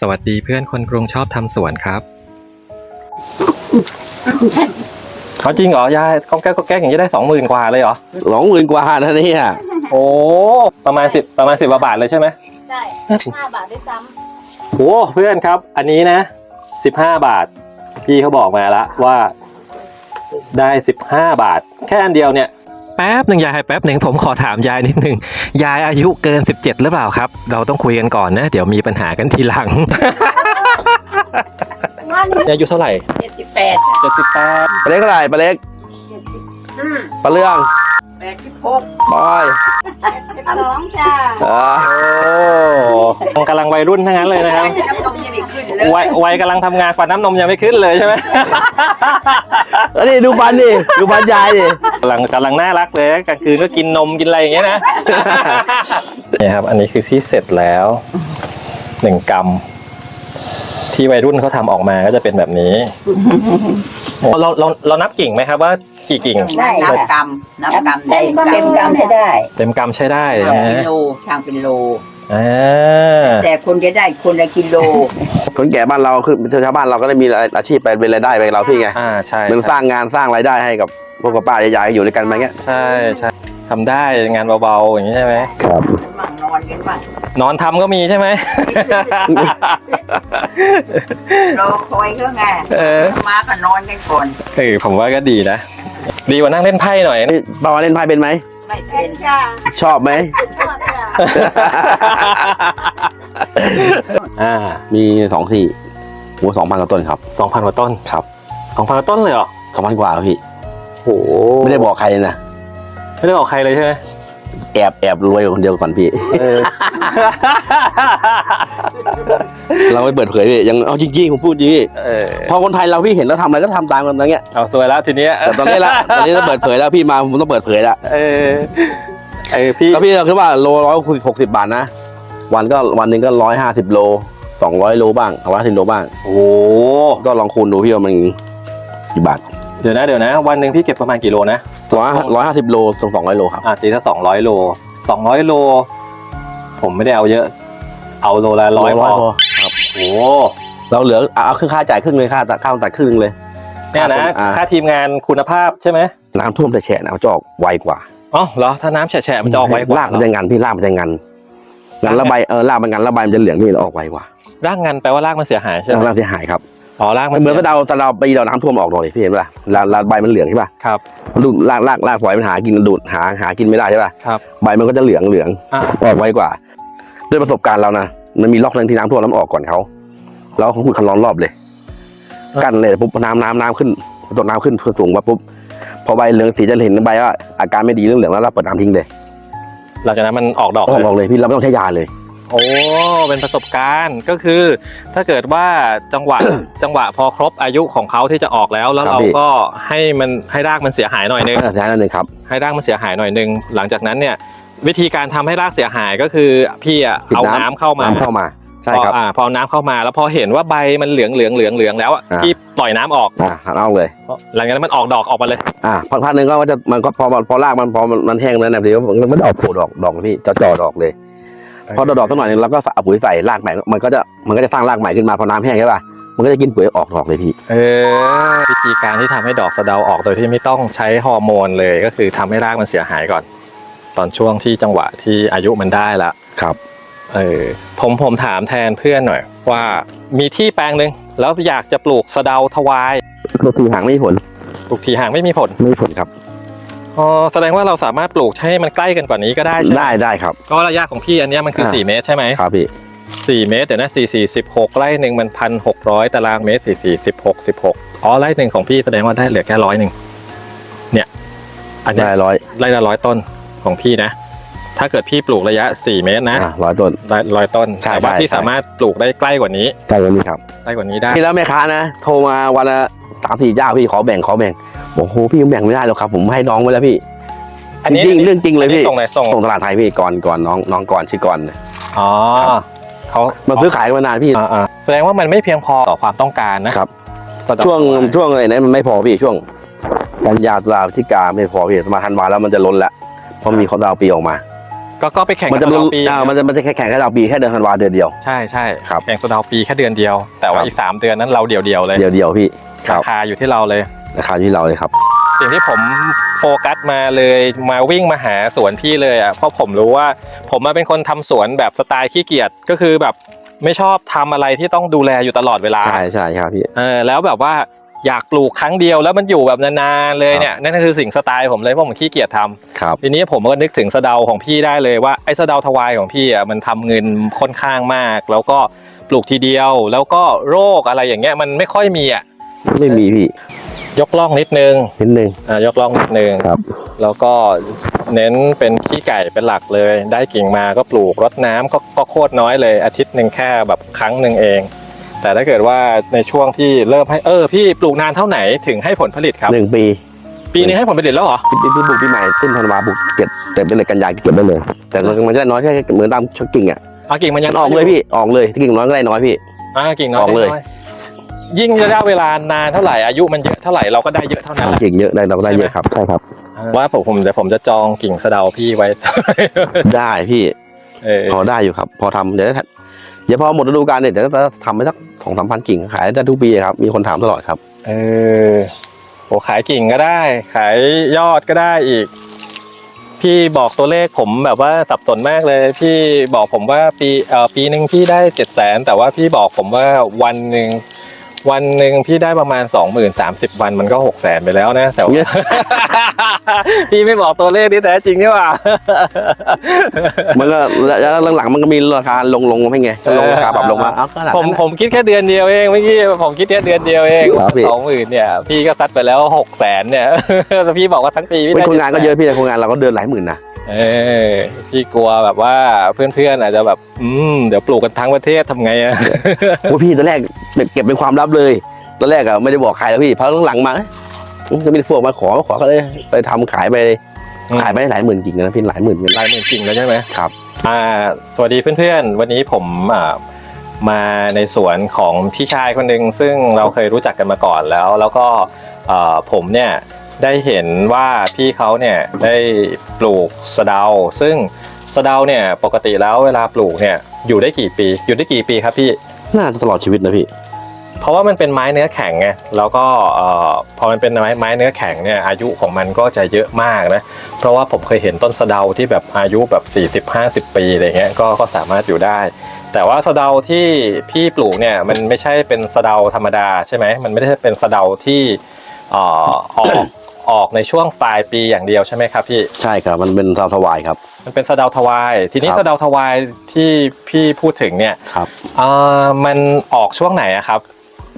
สวัสดีเพื่อนคนกรุงชอบทำสวนครับ เขาจริงเหรอยายก้องแก้วก้องแก้วอย่างนี้ได้สองหมื่นกว่าเลยเหรอ สองหมื่นกว่านะเนี่ยโอ้ประมาณสิบประมาณสิบาทเลยใช่ไหมได้ห้าบาทด้วยซ้โอ้เพื่อนครับ อันนี้นะสิบห้าบาท พี่เขาบอกมาแล้วว่า ได้สิบห้าบาท แค่อันเดียวเนี่ย แป๊บหนึ่งยายแป๊บหนึ่งผมขอถามยายนิดหนึ่งยายอายุเกิน 17 หรือเปล่าครับ เราต้องคุยกันก่อนนะ เดี๋ยวมีปัญหากันทีหลังำว่านี่อายุเท่าไหร่ เจ็ดสิบแปดเจ็ดสิบแปดปลาเล็กเท่าไหร่ปลาเล็กเจ็ดสิบห้าปลาเรื่อง แปดสิบหกปอยสิบสองจ้าเออโอ้กำลังวัยรุ่นทั้งนั้นเลยนะครับ น้ำนมยังไม่ขึ้นเลย วัยวัยกำลังทำงานฝันน้ำนมยังไม่ขึ้นเลยใช่ไหม แล้วนี่ดูปันดิดูปันยายดิ กำลังกำลังน่ารักเลยกลางคืนก็กินนมกินอะไรอย่างเงี้ยนะนี่ครับ อันนี้คือที่เสร็จแล้วหนึ่งกรัมที่วัยรุ่นเขาทำออกมาก็จะเป็นแบบนี้ เราเราเรานับกิ่งไหมครับว่า กี่กิ่ง ได้นับกรรมนับกรรมได้เต็มกำให้ได้เต็มกำใช้ได้ช่างนะเป็นโลช่างเป็นโล อ่าแต่คนจะได้คนละกิโล คนแก่บ้านเราคือชาวบ้านเราก็ได้มีอาชีพไปเป็นรายได้ไปกับเราพี่ไงอ่าใช่มันสร้างงานสร้างรายได้ให้กับพวกกับป้ายายๆอยู่ด้วยกันมาเงี้ยใช่ใช่ทำได้งานเบาๆอย่างนี้ใช่ไหมครับมั่งนอนกันบ้างนอนทำก็มีใช่ไหม รอคอยเขาไงเออ มาก็นอนกันก่อน เออผมว่าก็ดีนะ ดีกว่านั่งเล่นไพ่หน่อยนี่ป้าเล่นไพ่เป็นไหม ไม่เป็เป็นนจ้าชอบไหม ชอบจ้าอ่ามีสองที่หัวสองพันกว่าต้นครับ สองพันกว่าต้นครับ สองพันกว่าต้นเลยเหรอสองพันกว่าครับพี่โอ้โหไม่ได้บอกใครเลยนะ ไม่ได้บอกใครเลยใช่ไหม แอบแอบรวยคนเดียวก่อนพี่เออเราไม่เปิดเผยพี่ยังเอาจริงๆผมพูดจริงพี่เออพอคนไทยเราพี่เห็นแล้วทำอะไรก็ทำตามกันอย่างเงี้ยเอาสวยแล้วทีเนี้ยแต่ตอนนี้ละตอนนี้ต้องเปิดเผยแล้วพี่มาผมต้องเปิดเผยแล้วเออเออพี่ก็พี่เราคิดว่าโลร้อยหกสิบบาทนะวันก็วันหนึ่งก็ร้อยห้าสิบโลสองร้อยโลบ้างร้อยสิบโลบ้างโอ้โหก็ลองคูณดูพี่ว่ามันกี่บาท เดี๋ยวนะเดี๋ยวนะ วันหนึ่งพี่เก็บประมาณกี่โลนะร้อยร้อยห้าสิบโลสองสองร้อยโลครับอะตีถ้าสองร้อยโลสองร้อยโล ผมไม่ได้เอาเยอะ เอาโลละร้อยพอพอโอ้เราเหลือเอาเอาครึ่งค่าจ่ายครึ่งเลยค่าตัดข้าวตัดครึ่งหนึงเลยเนี่ยนะอ่าค่าทีมงานคุณภาพใช่ไหมน้ำท่วมแต่แฉะน้ำจะออกไวกว่าอ๋อเหรอถ้าน้ำแฉะๆมันจะออกไวกว่าลากมันจะงันพี่ลากมันจะงันงันแล้วใบเออลากมันงันแล้วใบมันจะเหลืองนี่แล้วออกไวกว่ารากงันแปลว่ารากมันเสียหายใช่ไหมลากเสียหายครับ อ๋อรากมันเหมือนเสีกระเดาตะเดาปีเราน้ำท่วมออกดอกเลยพี่เห็นป่ะลาลาใบมันเหลืองใช่ป่ะครับดูลากลากลากฝอยมันหากินดูดหาหากินไม่ได้ใช่ป่ะครับใบมันก็จะเหลืองเหลืองอะออกไวกว่า ด้วยประสบการณ์เรานะมันมีล็อกหนึงที่น้ำท่วมน้ำออกก่อนเขาเราเขาขุดคันร้อนรอบเลย กั้นเลยปุ๊บน้ำน้ำน้ำขึ้นตกน้ำขึ้นสูงมาปุ๊บพอใบเหลืองสีจะเห็นใบว่าอาการไม่ดีเรื่องเหลืองแล้วเราเปิดน้ำทิ้งเลย หลังจากนั้นมันออกดอกออกเลยออกเลยพี่เราไม่ต้องใช้ยาเลย โอ้เป็นประสบการณ์ก็คือ ถ้าเกิดว่าจังหวะ จังหวะพอครบอายุของเขาที่จะออกแล้ว แล้วครับเราพี่ก็ให้มันให้รากมันเสียหายหน่อยนึงเออใช่นั่นเองครับให้รากมันเสียหายหน่อยนึงหลังจากนั้นเนี่ย วิธีการทำให้รากเสียหายก็คือพี่อะปิดเอาน้ำน้ำเข้ามาน้ำเข้ามาใช่พอครับอ่าพอเอาน้ำเข้ามาแล้วพอเห็นว่าใบมันเหลืองเหลืองเหลืองเหลืองแล้วอะอ่าพี่ปล่อยน้ำออกอ่าหันเอาเลย หลังจากนั้นมันออกดอกออกมาเลยอ่าพักพักหนึ่งก็จะมันก็พอพอรากมันพอมันมันแห้งแล้วนะเดี๋ยวมันก็จะออกโผล่ดอกดอกพี่จะจ่อดอกเลย พอดอกดอกสักหน่อยหนึงเราก็เอาปุ๋ยใส่รากใหม่ มันก็จะมันก็จะสร้างรากใหม่ขึ้นมาพอน้ำแห้งใช่ป่ะมันก็จะกินปุ๋ยออกดอกเลยพี่ เออวิธีการที่ทำให้ดอกสะเดาออกโดยที่ไม่ต้องใช้ฮอร์โมนเลยก็คือทำให้รากมันเสียหายก่อน ตอนช่วงที่จังหวะที่อายุมันได้ละครับ เออผมผมถามแทนเพื่อนหน่อย ว่ามีที่แปลงหนึ่งแล้วอยากจะปลูกสะเดาทวายตัวทีหางไม่มีผลปลูกทีห่างไม่มีผลไม่มีผลครับ อ๋อแสดงว่าเราสามารถปลูกให้มันใกล้กันกว่านี้ก็ได้ใช่ไหมได้ได้ครับ ก็ระยะของพี่อันเนี้ยมันคืออ่า4 เมตรใช่ไหมครับพี่สี่เมตรเดี๋ยวนะสี่สี่สิบหกไร่หนึ่งมันพันหกร้อยตารางเมตรสี่สี่สิบหกสิบหกอ๋อไร่หนึ่งของพี่แสดงว่าได้เหลือแค่ร้อยหนึ่งเนี่ยอันเนี้ยได้ร้อยไร่ละร้อยต้นของพี่นะ ถ้าเกิดพี่ปลูกระยะ 4 เมตรนะอ่าร้อยต้นได้ร้อยต้นใช่แต่ว่าใช่พี่ใช่ สามารถปลูกได้ใกล้กว่านี้ใช่วันนี้ครับใกล้กว่านี้ได้นี่แล้วแม่ค้านะ โทรมาวันละสามสี่เจ้าพี่ขอแบ่งขอแบ่ง โอ้โหพี่ยังแบ่งไม่ได้หรอกครับ ผมให้น้องไว้แล้วพี่อันนี้จริงๆเรื่องจริงเลยอันนี้พี่ส่งไหนส่งส่งตลาดไทยพี่ก่อนก่อนน้องน้องก่อนชื่อก่อนอ๋อเขามาซื้อขายกันมานานพี่อ่าอ่าแสดงว่ามันไม่เพียงพอต่อความต้องการนะครับต่อช่วงช่วงอะไรนั้นมันไม่พอพี่ช่วงกันยาตุลาพฤศจิกาไม่พอพี่ประมาณธันวาแล้วมันจะล้นแล้วเพราะมีเขาดาวปีออกมา ก็ก็ไปแข่งมันกับจะสะรู้เดาปีอ่ามันจะมันจะแค่แข่งแค่เราปีแค่เดือนธันวาเดือนเดียวใช่ใช่ครับแข่งสะเดาปีแค่เดือนเดียว แต่ว่าครับอีกสามเดือนนั้นเราเดี่ยวเดียวๆเลยเดียวเดียวพี่ครารับคาอยู่ที่เราเลย ราคาที่เราเลยครับสิ่งที่ผมโฟกัสมาเลยมาวิ่งมาหาสวนพี่เลยอะเพราะผมรู้ว่าผมมาเป็นคนทำสวนแบบสไตล์ขี้เกียจก็คือแบบไม่ชอบทำอะไรที่ต้องดูแลอยู่ตลอดเวลาใช่ใช่ครับพี่เออแล้วแบบว่าอยากปลูกครั้งเดียวแล้วมันอยู่แบบนานๆเลยเนี่ยนั่นก็คือสิ่งสไตล์ผมเลยเพราะผมขี้เกียจทำครับทีนี้ผมก็นึกถึงสะเดาของพี่ได้เลยว่าไอ้สะเดาทวายของพี่อะมันทำเงินค่อนข้างมาก แล้วก็ปลูกทีเดียว แล้วก็โรคอะไรอย่างเงี้ยมันไม่ค่อยมีอะไม่มีพี่ ยกล่องนิดนึงนิดนึงอ่ายกล่องนิดนึงครับ แล้วก็เน้นเป็นขี้ไก่เป็นหลักเลย ได้กิ่งมาก็ปลูกรดน้ำก็ก็โคตรน้อยเลย อาทิตย์หนึ่งแค่แบบครั้งหนึ่งเอง แต่ถ้าเกิดว่าในช่วงที่เริ่มให้เออพี่ปลูกนานเท่าไหนถึงให้ผลผลิตครับหนึ่งปี ปีนึงให้ผลผลิตแล้วเหรอปีปีบุกปีใหม่สิ้นธันวาบุกเก็บเก็บได้เลยกันยาเก็บได้เลย แต่มันมันจะได้น้อยแค่เหมือนตามชกิ่งอะเอากิ่งมันยังมันออกเลยพี่ออกเลยกิ่งน้อยก็ได้น้อยพี่อ่ากิ่งน้อยออกเลยน้ ยิ่งระยะเวลานานเท่าไหร่อายุมันเยอะเท่าไหร่เราก็ได้เยอะเท่านั้นแหละ กิ่งเยอะได้เราก็ได้เยอะครับใช่ครับ ว่าผมผมเดี๋ยวผมจะจองกิ่งสะเดาพี่ไว้ ได้พี่เออพอได้อยู่ครับ พอทำเดี๋ยวถ้าเดี๋ยวพอหมดฤดูกาลเนี่ยเดี๋ยวจะทำไปสักสองสามพันกิ่งขายได้ทุกปีครับมีคนถามตลอดครับ เออโอ้ขายกิ่งก็ได้ ขายยอดก็ได้อีก พี่บอกตัวเลขผมแบบว่าสับสนมากเลย พี่บอกผมว่าปีเอ่อปีหนึ่งพี่ได้เจ็ดแสนแต่ว่าพี่บอกผมว่าวันหนึ่ง วันหนึ่งพี่ได้ประมาณสองหมื่นสามสิบวันมันก็หกแสนไปแล้วนะแต่ว่า พี่ไม่บอกตัวเลขที่แท้จริงนี่หว่ามันก็แล้วหลังๆมันก็มีราคาลงลงมาให้ไงก็ลงราคาปรับลงมาเอาขนาดผมนั้นผมคิดแค่เดือนเดียวเองเมื่อกี้ผมคิดแค่เดือนเดียวเองครับพี่สองหมื่นเนี่ย พี่ก็ซัดไปแล้วหกแสนเนี่ยแต่พี่บอกว่าทั้งปีพี่เป็นได้คนงานก็เยอะพี่แต่คนงานเราก็เดือนหลายหมื่นนะ เออพี่กลัวแบบว่าเพื่อนๆอาจจะแบบ อืมเดี๋ยวปลูกกันทั้งประเทศทำไงอะว่าพี่ตอนแรกเก็บเป็นความลับเลยตอนแรกอะไม่ได้บอกใครแล้วพี่เพราะหลังๆมาเอ๊ะจะมีพวกมาขอขอก็เลยไปทำขายไปขายไปหลายหมื่นกิ่งนะพี่หลายหมื่นเงินลายมือจริงแล้วใช่ไหมครับ อ่า สวัสดีเพื่อนๆ วันนี้ผมอ่ามาในสวนของพี่ชายคนหนึ่งซึ่งเราเคยรู้จักกันมาก่อนแล้ว แล้วก็เอ่อผมเนี่ย ได้เห็นว่าพี่เขาเนี่ยได้ปลูกสะเดา ซึ่งสะเดาเนี่ยปกติแล้วเวลาปลูกเนี่ยอยู่ได้กี่ปี อยู่ได้กี่ปีครับพี่ น่าจะตลอดชีวิตนะพี่ เพราะว่ามันเป็นไม้เนื้อแข็งไง แล้วก็เอ่อพอมันเป็นไม้ไม้เนื้อแข็งเนี่ยอายุของมันก็จะเยอะมากนะ เพราะว่าผมเคยเห็นต้นสะเดาที่แบบอายุแบบ40-50 ปีอะไรเงี้ย ก็ก็สามารถอยู่ได้แต่ว่าสะเดาที่พี่ปลูกเนี่ยมันไม่ใช่เป็นสะเดาธรรมดาใช่ไหมมันไม่ได้เป็นสะเดาที่เอ่อออก ออกในช่วงปลายปีอย่างเดียวใช่ไหมครับพี่ ใช่ครับมันเป็นซาวสวายครับ มันเป็นสะเดาทวาย ทีนี้ครับ สะเดาทวายที่พี่พูดถึงเนี่ยครับ เอ่อมันออกช่วงไหนอะครับ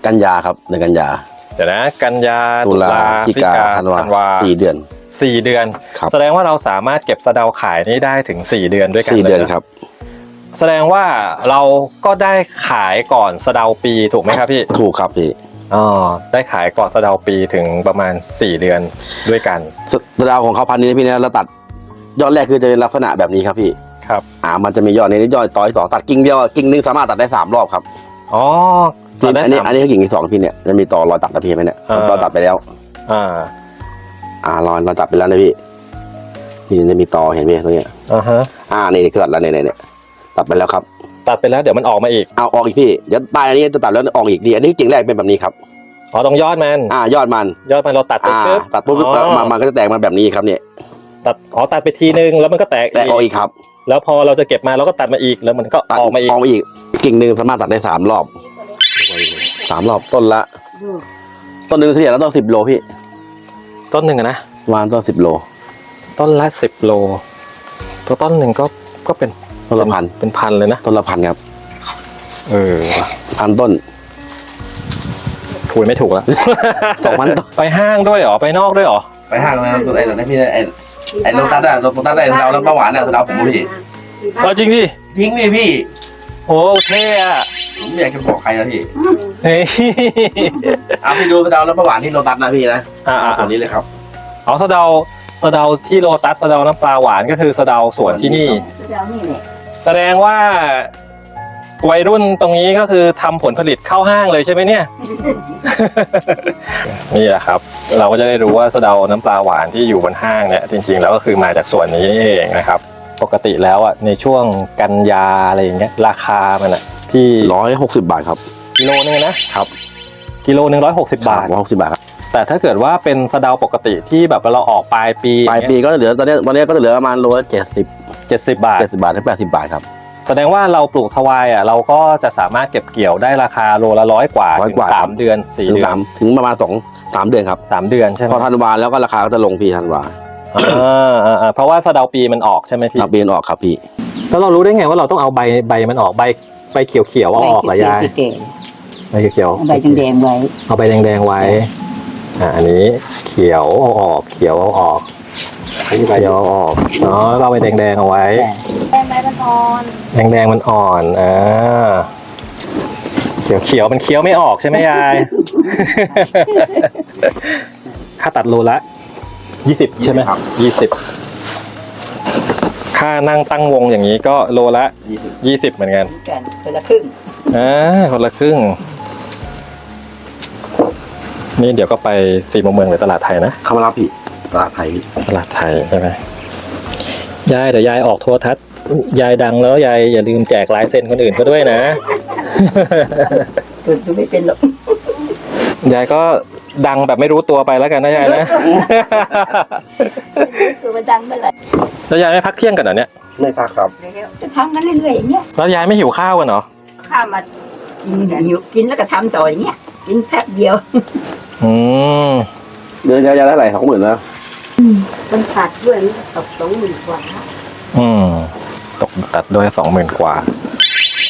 กันยาครับเดือนกันยาเดี๋ยวนะกันยาตุลาพฤศจิกาพธันวาธันวาสี่เดือน สี่เดือน ครับ แสดงว่าเราสามารถเก็บสะเดาขายนี้ได้ถึงสี่เดือนด้วยกันสี่เดือนลยะครับ แสดงว่าเราก็ได้ขายก่อนสะเดาปีถูกไหมครับพี่ ถูกครับพี่ อ๋อได้ขายก่อนสะเดาปีถึงประมาณสี่เดือนด้วยกันสสดาวของเขาพันธุ์นี้นะพี่นะเราตัดยอดแรกคือจะเป็นลักษณะแบบนี้ครับพี่ครับอ่ามันจะมียอดนี้ยอดต่อยสองตัดกิ่งเดียวกิ่งหนึงสามารถตัดได้สามรอบครับอ๋อนี่ได้อันนี้สาม อันนี้คือกิ่งที่สองพี่เนี่ยจะมีต่อรอยตัดนะพี่เห็นไหมเนี่ยอ่ารอยตัดไปแล้ว อ่าอ่ารอยรอยตัดไปแล้วนะพี่นี่จะมีต่อเห็นไหมตรงเนี้ยอ่าฮะอ่านี่คือตัดแล้วเนี่ยเนี่ยเนี่ยตัดไปแล้วครับ ตัดไปแล้วเดี๋ยวมันออกมาอีกเอาออกอีกพี่เดี๋ยวตายอันนี้จะตัดแล้วออกอีกดีอันนี้กิ่งแรกเป็นแบบนี้ครับอ๋อตรงยอดมันอ่ายอดมัน ยอดมันเราตัดไปอ่าปึ๊บตัดปุ๊บอ๋อมันมันก็จะแตกมาแบบนี้ครับเนี่ยตัดอ๋อตัดไปทีนึงแล้วมันก็แตกแตกออกอีอีกกครับแล้วพอเราจะเก็บมาเราก็ตัดมาอีกแล้วมันก็ตัดออกมาอีกออกมาอีกกิ่งหนึ่งสามารถตัดได้สามรอบสามรอบต้นละ ต้นหนึ่งเฉลี่ยแล้วต้องสิบโลพี่ต้นหนึ่งอะนะวานต้นสิบโล ต้นละสิบโลตัวต้นหนึ่งก็ก็เป็น ต้นละพันเป็นพันเลยนะต้นละพันครับ เออพันต้นคุยไม่ถูกแล้วสองพันต้นไปห้างด้วยเหรอไปนอกด้วยเหรอไปห้างแล้วตัวไอ้ตัวนี้พี่ไอ้ไอ้โลตัสอะโลตัสไอ้เราแล้วเบาหวานอะเราผมพี่เอาจริงดิทิ้งนี่พี่โอ้เท่อะผมไม่อยากจะบอกใครนะพี่เฮ้ยเอาพี่ดูสะเดาแล้วเบาหวานที่โลตัสนะพี่นะอ่าตัวนี้เลยครับเอาสะเดาสะเดาที่โลตัสสะเดาน้ำปลาหวานก็คือสะเดาสวนที่นี่เดี๋ยวนี่แหละ แสดงว่า วัยรุ่นตรงนี้ก็คือทำผลผลิตเข้าห้างเลยใช่ไหมเนี่ย นี่แหละครับ เราก็จะได้รู้ว่าสะเดาน้ำปลาหวานที่อยู่บนห้างเนี่ยจริงๆแล้วก็คือมาจากส่วนนี้เองนะครับ ปกติแล้วอะในช่วงกันยาอะไรอย่างเงี้ยราคามันอะพี่ร้อยหกสิบบาทครับกิโลนึงนะครับกิโลหนึ่งร้อยหกสิบบาท ร้อยหกสิบบาทครับแต่ถ้าเกิดว่าเป็นสะเดาปกติที่แบบเราออกปลายปีปลายปีก็เหลือตอนนี้ตอนนี้ก็จะเหลือประมาณโลละเจ็ดสิบ เจ็ดสิบบาทเจ็ดสิบบาทถึงแปดสิบบาทครับ แสดงว่าเราปลูกทวายอะเราก็จะสามารถเก็บเกี่ยวได้ราคาโลละร้อยกว่าร้อยถึงกว่า สามเดือนสี่ถึงเดือสานมถึงประมาณสองสามเดือนครับสามเดือนใช่ไหพมอธันวาแล้วก็ราคาก็จะลงพี่ธันวาอ่าอ่าอ่าเพราะว่าสะเดาปีมันออกใช่ไหมพี่รับเบียนออกครับพี่ แล้วเรารู้ได้ไงว่าเราต้องเอาใบใบมันออกใบใบเขียวเขียวๆเอาออกเหรอยายเก่งใบเขียวใบแดงๆไว้ๆเอาใบแดงๆไว้ อ่า อันนี้เขียวเอาออก เขียวเอาออก เขียวเอาออกเนาะแล้วก็เอาใบแดงๆเอาไว้ แป้งไม้มันอ่อนแดงๆมันอ่อนอ่าเขียวเขียวๆมันเคี้ยวไม่ออกใช่ไหมยาย ค่าตัดโลละยี่สิบใช่ไหมครับยี่สิบค่านั่งตั้งวงอย่างนี้ก็โลละยี่สิบเหมือนกันกันคนละครึ่งอ่าคนละครึ่ง นี่เดี๋ยวก็ไปสี่มุมเมืองหรือตลาดไทยนะเข้ามารับพี่ ตลาดไทยพี่ตลาดไทยใช่ไหมยายเดี๋ยวยายออกโทรทัศน์ยายดังแล้วยายอย่าลืมแจกลายเซ็นคนอื่นเขาด้วยนะคุณไม่เป็นหรอกยายก็ดังแบบไม่รู้ตัวไปแล้วกันนะยายนะตัวมันดังเมื่อไหร่แล้วยายไม่พักเที่ยงกันเหรอเนี่ยไม่พักครับจะทำกันเรื่อยๆอย่างเงี้ยแล้วยายไม่หิวข้าวกันเหรอข้ามากินหิวกินแล้วก็ทำต่ออย่างเงี้ยกินแป๊บเดียวอืมเดือนยายาได้ไหร่สองหมื่นแล้ว มันขาดด้วยมันตกสองหมื่นกว่าอืมตกตัดด้วยสองหมื่นกว่า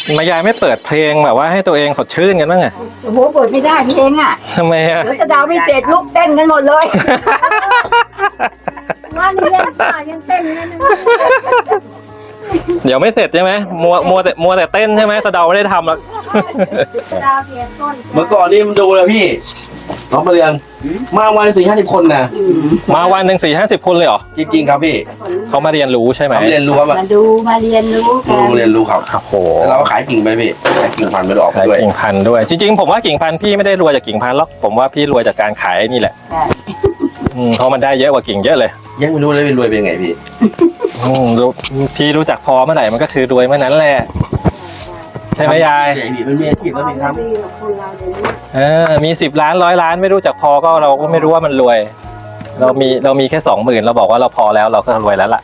ทำไมยายไม่เปิดเพลงแบบว่าให้ตัวเองสดชื่นกันบ้างอะโอ้โหเปิดไม่ได้เพลงอะทำไมอะเดี๋ยวจะดาวไม่เสร็จลุกเต้นกันหมดเลยว่านี่เล่นป่ายังเต้นเลยนึงเดี๋ยวไม่เสร็จใช่ไหมมัวมัวแต่มัวแต่เต้นใช่ไหมสะเดาไม่ได้ทำหรอกดาวเทียนต้นเมื่อก่อนนี่มันดูเลยพี่ น้องมาเรียนมาวันสี่ห้าสิบคนนะมาวันหนึ่งสี่ห้าสิบคนเลยเหรอจริงๆครับพี่เขามาเรียนรู้ใช่ไหมเขาเรียนรู้ว่าแบบมาดูมาเรียนรู้กันเรียนรู้ครับโอ้โหแล้วเราก็ขายกิ่งไปพี่ขายกิ่งพันธุ์ไปออกขายด้วยกิ่งพันธุ์ด้วย จริงๆ ผมว่ากิ่งพันธุ์พี่ไม่ได้รวยจากกิ่งพันธุ์หรอกผมว่าพี่รวยจากการขายนี่แหละใช่อืมเพราะมันได้เยอะกว่ากิ่งเยอะเลยยังไม่รู้เลยรวยเป็นไงพี่อืมรู้พี่รู้จักพอเมื่อไหร่มันก็คือรวยเมื่อนั้นแหละ ใช่ไหมยายใหญ่พี่มันมีอาชีพแล้วพี่ครับ ดีกว่าคนเราเดี๋ยวนี้เออ มีสิบล้านร้อยล้านไม่รู้จักพอก็เราก็ไม่รู้ว่ามันรวย เรามีเรามีแค่สองหมื่นเราบอกว่าเราพอแล้วเราก็รวยแล้วล่ะ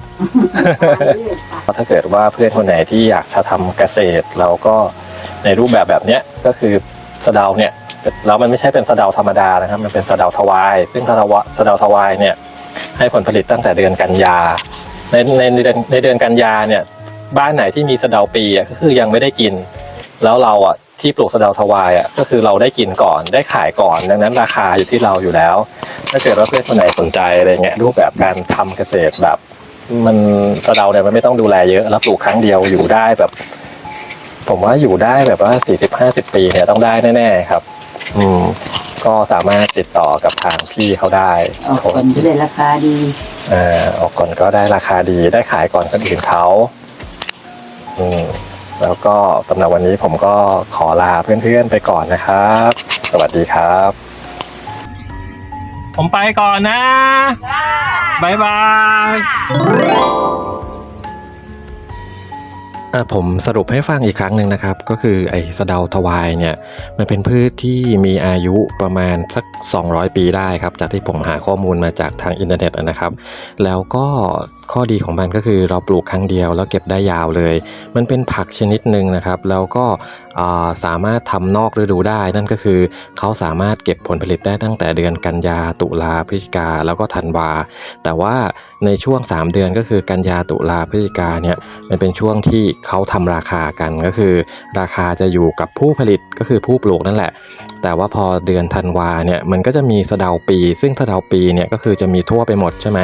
ถ้าเกิดว่าเพื่อนคนไหนที่อยากจะทำเกษตร เราก็ในรูปแบบแบบเนี้ยก็คือสะเดาเนี่ยแล้วมันไม่ใช่เป็นสะเดาธรรมดานะครับ มันเป็นสะเดาทวาย ซึ่งสะเดาวะสะเดาทวายเนี่ยให้ผลผลิตตั้งแต่เดือนกันยา ในในในเดือนในเดือนกันยาเนี่ยบ้านไหนที่มีสะเดาปีอะก็คือยังไม่ได้กิน แล้วเราอะที่ปลูกสะเดาทวายอะก็คือเราได้กินก่อนได้ขายก่อน ดังนั้นราคาอยู่ที่เราอยู่แล้ว ถ้าเกิดว่าเพื่อนคนไหนสนใจอะไรเงี้ยรูปแบบการทำเกษตรแบบ มันสะเดาเนี่ยมันไม่ต้องดูแลเยอะแล้วปลูกครั้งเดียวอยู่ได้แบบ ผมว่าอยู่ได้แบบว่าสี่สิบห้าสิบปีเนี่ยต้องได้แน่ๆครับ อืมก็สามารถติดต่อกับทางพี่เขาได้ออกคนจะได้ราคาดีเอ่อออกก่อนก็ได้ราคาดีได้ขายก่อนคนอื่นเขาอืม แล้วก็สำหรับวันนี้ผมก็ขอลาเพื่อนๆไปก่อนนะครับ สวัสดีครับ ผมไปก่อนนะบายบาย อะผมสรุปให้ฟังอีกครั้งหนึ่งนะครับ ก็คือไอ้สะเดาทวายเนี่ยมันเป็นพืชที่มีอายุประมาณสัก 200 ปีได้ครับ จากที่ผมหาข้อมูลมาจากทางอินเทอร์เน็ตนะครับ แล้วก็ข้อดีของมันก็คือเราปลูกครั้งเดียวแล้วเก็บได้ยาวเลย มันเป็นผักชนิดหนึ่งนะครับ แล้วก็ สามารถทำนอกฤดูได้ นั่นก็คือเขาสามารถเก็บผลผลิตได้ตั้งแต่เดือนกันยาตุลาพฤศจิกาแล้วก็ธันวา แต่ว่าในช่วง 3 เดือนก็คือกันยาตุลาพฤศจิกาเนี่ยมันเป็นช่วงที่เขาทำราคากันก็คือ ราคาจะอยู่กับผู้ผลิตก็คือผู้ปลูกนั่นแหละ แต่ว่าพอเดือนธันวาเนี่ยมันก็จะมีสะเดาปี ซึ่งสะเดาปีเนี่ยก็คือจะมีทั่วไปหมดใช่ไหม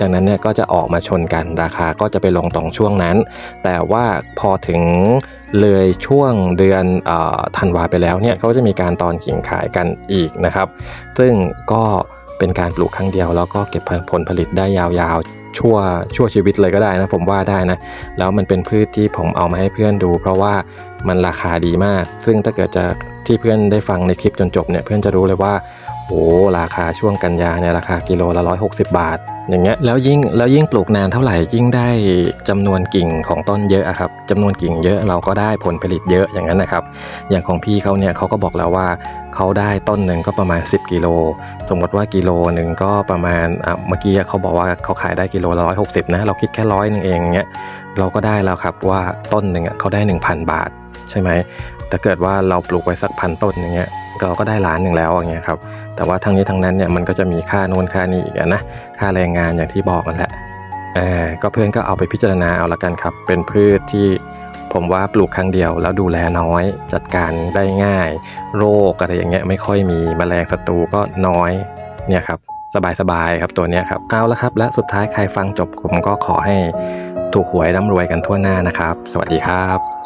ดังนั้นเนี่ยก็จะออกมาชนกันราคาก็จะไปลงตรงช่วงนั้น แต่ว่าพอถึงเลยช่วงเดือนอธันวาไปแล้วเนี่ยเขาจะมีการตอนกิ่งขายกันอีกนะครับ ซึ่งก็เป็นการปลูกครั้งเดียว แล้วก็เก็บผลผลิตได้ยาวๆ ชั่วชั่วชีวิตเลยก็ได้นะผมว่าได้นะ แล้วมันเป็นพืชที่ผมเอามาให้เพื่อนดู เพราะว่ามันราคาดีมาก ซึ่งถ้าเกิดจะที่เพื่อนได้ฟังในคลิปจนจบเนี่ยเพื่อนจะรู้เลยว่า โอ้ราคาช่วงกันยาเนี่ยราคากิโลละ 160 บาท อย่างเงี้ยแล้วยิ่งแล้วยิ่งปลูกนานเท่าไหร่ยิ่งได้จำนวนกิ่งของต้นเยอะอะครับจำนวนกิ่งเยอะเราก็ได้ผลผลิตเยอะอย่างนั้นนะครับ อย่างของพี่เขาเนี่ยเขาก็บอกแล้วว่าเขาได้ต้นหนึ่งก็ประมาณ 10 กิโล สมมติว่ากิโลหนึ่งก็ประมาณอะเมื่อกี้เขาบอกว่าเขาขายได้กิโลละร้อยหกสิบนะเราคิดแค่ร้อยนึงเองเงี้ยเราก็ได้แล้วครับว่าต้นหนึ่งเขาได้ 1,000 บาทใช่ไหม แต่เกิดว่าเราปลูกไว้สักพันต้นอย่างเงี้ยเราก็ได้ล้านหนึ่งแล้วอย่างเงี้ยครับแต่ว่าทั้งนี้ทั้งนั้นเนี่ยมันก็จะมีค่าโน่นค่านี้อีกนะค่าแรงงานอย่างที่บอกกันแหละเออก็เพื่อนก็เอาไปพิจารณาเอาละกันครับ เป็นพืชที่ผมว่าปลูกครั้งเดียวแล้วดูแลน้อยจัดการได้ง่าย โรคอะไรอย่างเงี้ยไม่ค่อยมีแมลงศัตรูก็น้อยเนี่ยครับสบายๆครับตัวเนี้ยครับเอาละครับ และสุดท้ายใครฟังจบผมก็ขอให้ถูกหวยร่ำรวยกันทั่วหน้านะครับ สวัสดีครับ